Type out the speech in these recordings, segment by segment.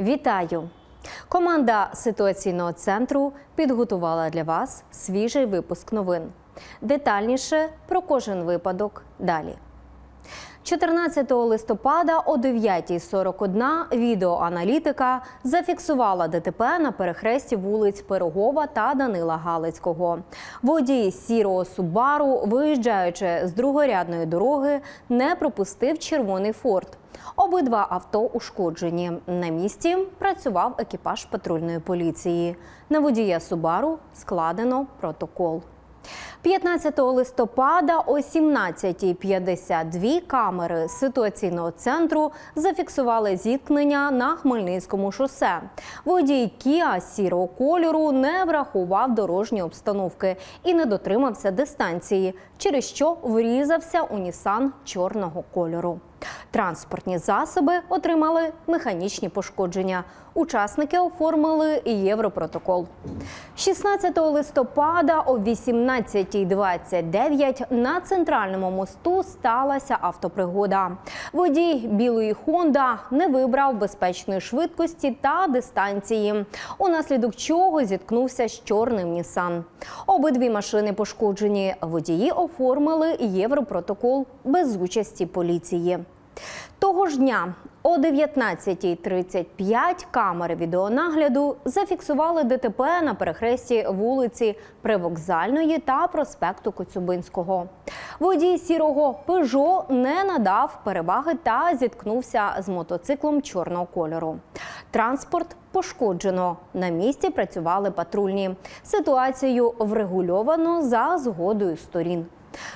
Вітаю! Команда ситуаційного центру підготувала для вас свіжий випуск новин. Детальніше про кожен випадок далі. 14 листопада о 9.41 відеоаналітика зафіксувала ДТП на перехресті вулиць Пирогова та Данила Галицького. Водій сірого Субару, виїжджаючи з другорядної дороги, не пропустив червоний форт. Обидва авто ушкоджені. На місці працював екіпаж патрульної поліції. На водія Субару складено протокол. 15 листопада о 17.52 камери ситуаційного центру зафіксували зіткнення на Хмельницькому шосе. Водій Кіа сірого кольору не врахував дорожньої обстановки і не дотримався дистанції, через що врізався у Нісан чорного кольору. Транспортні засоби отримали механічні пошкодження. Учасники оформили європротокол. 16 листопада о 18.29 на центральному мосту сталася автопригода. Водій білої Хонда не вибрав безпечної швидкості та дистанції, унаслідок чого зіткнувся з чорним Нісан. Обидві машини пошкоджені. Водії оформили європротокол без участі поліції. Того ж дня о 19.35 камери відеонагляду зафіксували ДТП на перехресті вулиці Привокзальної та проспекту Коцюбинського. Водій сірого Пежо не надав переваги та зіткнувся з мотоциклом чорного кольору. Транспорт пошкоджено. На місці працювали патрульні. Ситуацію врегульовано за згодою сторін.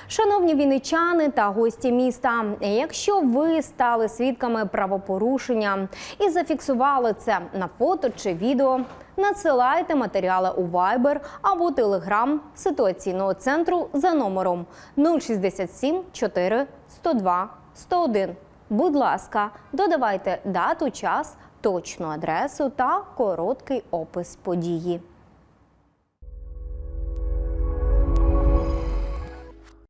Шановні вінничани та гості міста, якщо ви стали свідками правопорушення і зафіксували це на фото чи відео, надсилайте матеріали у Viber або Telegram ситуаційного центру за номером 067 4 102 101. Будь ласка, додавайте дату, час, точну адресу та короткий опис події.